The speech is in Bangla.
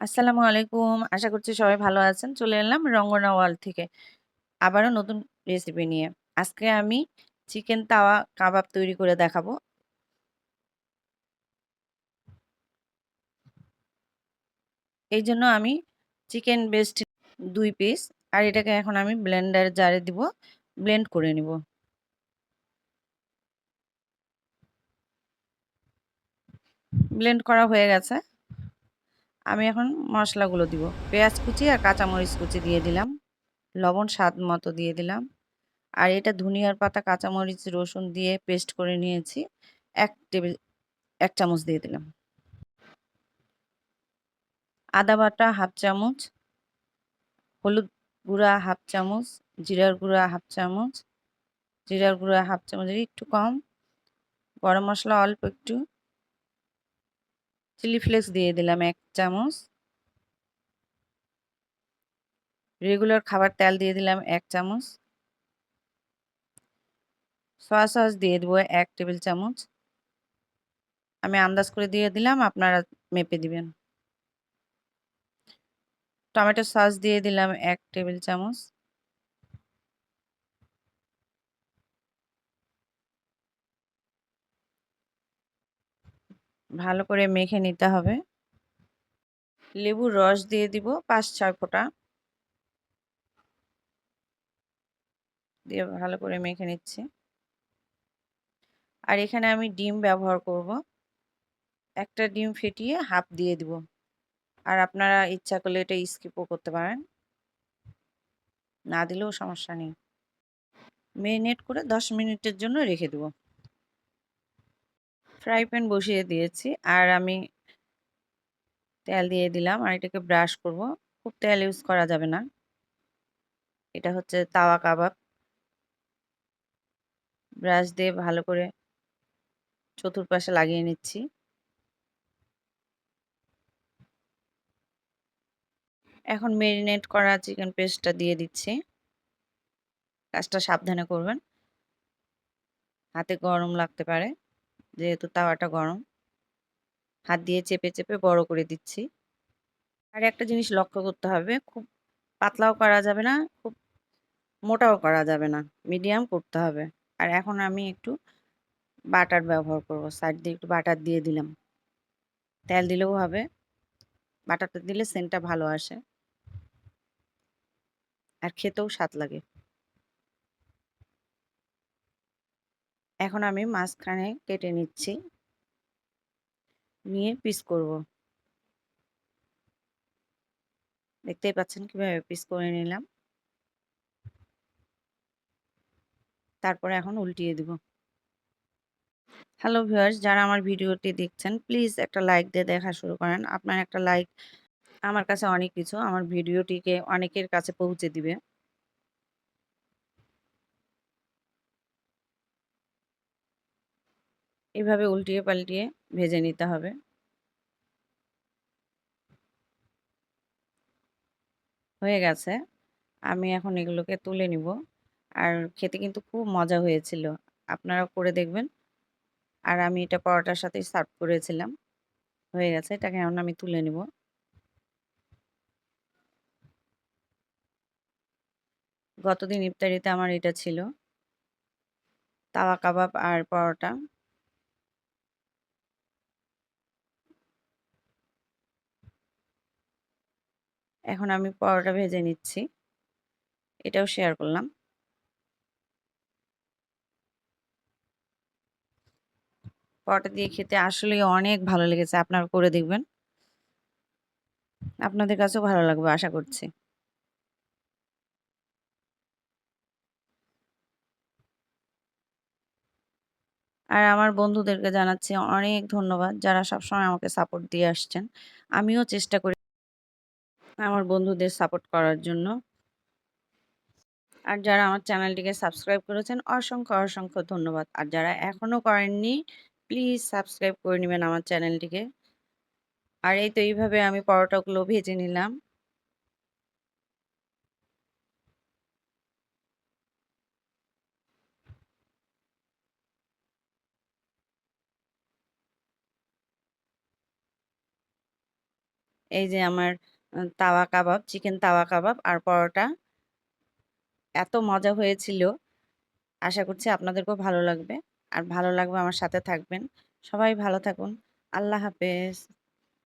আসসালামু আলাইকুম। আশা করছি সবাই ভালো আছেন। চলে এলাম রঙ্গনা ওয়ার্ল্ড থেকে। আবারও নতুন রেসিপি নিয়ে। আজকে আমি চিকেন তাওয়া কাবাব তৈরি করে দেখাবো। এই জন্য আমি চিকেন বেস্ট দুই পিস আর এটাকে এখন আমি ব্লেন্ডার জারে দিব, ব্লেন্ড করে নিব। ব্লেন্ড করা হয়ে গেছে। আমি এখন মশলাগুলো দিব। পেঁয়াজ কুচি আর কাঁচামরিচ কুচি দিয়ে দিলাম। লবণ স্বাদ মতো দিয়ে দিলাম। আর এটা ধনিয়ার পাতা, কাঁচামরিচ, রসুন দিয়ে পেস্ট করে নিয়েছি এক টেবিল, এক চামচ দিয়ে দিলাম আদা বাটা হাফ চামচ, হলুদ গুঁড়া হাফ চামচ, জিরার গুঁড়া হাফ চামচ, জিরার গুঁড়া হাফ চামচ একটু কম গরম মশলা অল্প একটু চিলি ফ্লেক্স দিয়ে দিলাম এক চামচ। রেগুলার খাবার তেল দিয়ে দিলাম এক চামচ। সয়া সস দিয়ে দেবো এক টেবিল চামচ। আমি আন্দাজ করে দিয়ে দিলাম, আপনারা মেপে দিবেন। টমেটো সস দিয়ে দিলাম এক টেবিল চামচ। ভালো করে মেখে নিতে হবে। লেবুর রস দিয়ে দিব পাঁচ, ছয় ফোঁটা। দিয়ে ভালো করে মেখে নিচ্ছি। আর এখানে আমি ডিম ব্যবহার করব। একটা ডিম ফেটিয়ে হাফ দিয়ে দিব। আর আপনারা ইচ্ছা করলে এটা স্কিপও করতে পারেন। না দিলেও সমস্যা নেই। মেরিনেট করে দশ মিনিটের জন্য রেখে দেব। ফ্রাই প্যান বসিয়ে দিয়েছি। আর আমি তেল দিয়ে দিলাম। আর এটাকে ব্রাশ করব। খুব তেল ইউজ করা যাবে না। এটা হচ্ছে তাওয়া কাবাব। ব্রাশ দিয়ে ভালো করে চতুর্পাশে লাগিয়ে নিচ্ছি। এখন মেরিনেট করা চিকেন পেস্টটা দিয়ে দিচ্ছি। কাজটা সাবধানে করবেন। হাতে গরম লাগতে পারে। যেহেতু তাওয়াটা গরম। হাত দিয়ে চেপে চেপে বড় করে দিচ্ছি। আর একটা জিনিস লক্ষ্য করতে হবে, খুব পাতলাও করা যাবে না, খুব মোটাও করা যাবে না, মিডিয়াম করতে হবে। আর এখন আমি একটু বাটার ব্যবহার করব, সাইড দিয়ে একটু বাটার দিয়ে দিলাম। তেল দিলেও হবে, বাটারটা দিলে সেন্টটা ভালো আসে। আর খেতেও স্বাদ লাগে। এখন আমি মাঝখানে কেটে নিচ্ছি। নিয়ে পিস করব। দেখতেই পাচ্ছেন কীভাবে পিস করে নিলাম। তারপরে এখন উল্টিয়ে দিব। হ্যালো ভিউয়ার্স যারা আমার ভিডিওটি দেখছেন প্লিজ একটা লাইক দিয়ে দেখা শুরু করেন। আপনার একটা লাইক আমার কাছে অনেক কিছু। আমার ভিডিওটিকে অনেকের কাছে পৌঁছে দিবে। এভাবে উল্টিয়ে পাল্টিয়ে ভেজে নিতে হবে। হয়ে গেছে। আমি এখন এগুলোকে তুলে নিব। আর খেতে কিন্তু খুব মজা হয়েছিল। আপনারা করে দেখবেন। আর আমি এটা পরোটার সাথেই সার্ভ করেছিলাম। হয়ে গেছে। এটাকে এখন আমি তুলে নিব। গতদিন ইফতারিতে আমার এটা ছিল। তাওয়া কাবাব আর পরোটা। এখন আমি পরোটা ভেজে নিচ্ছি। এটাও শেয়ার করলাম। পরোটা দিয়ে খেতে আসলে অনেক ভালো লেগেছে, আপনারা করে দেখবেন। আপনাদের কাছেও ভালো লাগবে, আশা করছি। আর আমার বন্ধুদেরকে জানাচ্ছি অনেক ধন্যবাদ, যারা সবসময় আমাকে সাপোর্ট দিয়ে আসছেন। আমিও চেষ্টা করি আমার বন্ধুদের সাপোর্ট করার জন্য। আর যারা আমার চ্যানেলটিকে সাবস্ক্রাইব করেছেন, অসংখ্য অসংখ্য ধন্যবাদ। আর যারা এখনও করেননি প্লিজ সাবস্ক্রাইব করে নেবেন আমার চ্যানেলটিকে আর এই তো এইভাবে আমি পরোটাগুলো ভেজে নিলাম। এই যে আমার তাওয়া কাবাব, চিকেন তাওয়া কাবাব আর পরোটা। এত মজা হয়েছিল। আশা করছি আপনাদেরকেও ভালো লাগবে। আর ভালো লাগবে আমার সাথে থাকবেন। সবাই ভালো থাকুন। আল্লাহ হাফেজ।